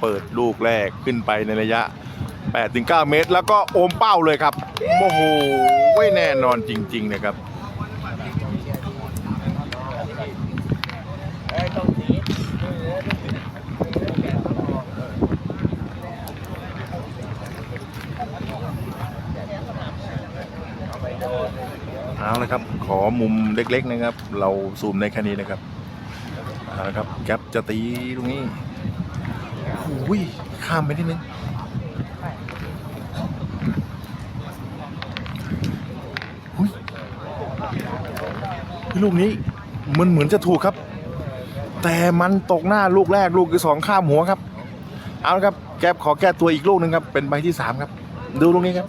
เปิดลูกแรกขึ้นไปในระยะ 8-9 เมตร แล้วก็โอมเป้าเลยครับ โอ้โหไม่แน่นอนจริง ๆ นะครับเอาละครับ ขอมุมเล็ก ๆ นะครับ เราซูมในแค่นี้นะครับเอาละครับแก๊ปจะตีตรงนี้ อ้ยข้ามไปนิดนึงอุ้ยลูกนี้มันเหมือนจะถูกครับ แต่มันตกหน้าลูกแรกลูกที่สองข้ามหัวครับ เอาละครับ แกบขอแก้ตัวอีกลูกหนึ่งครับ เป็นใบที่สามครับ ดูลูกนี้ครับ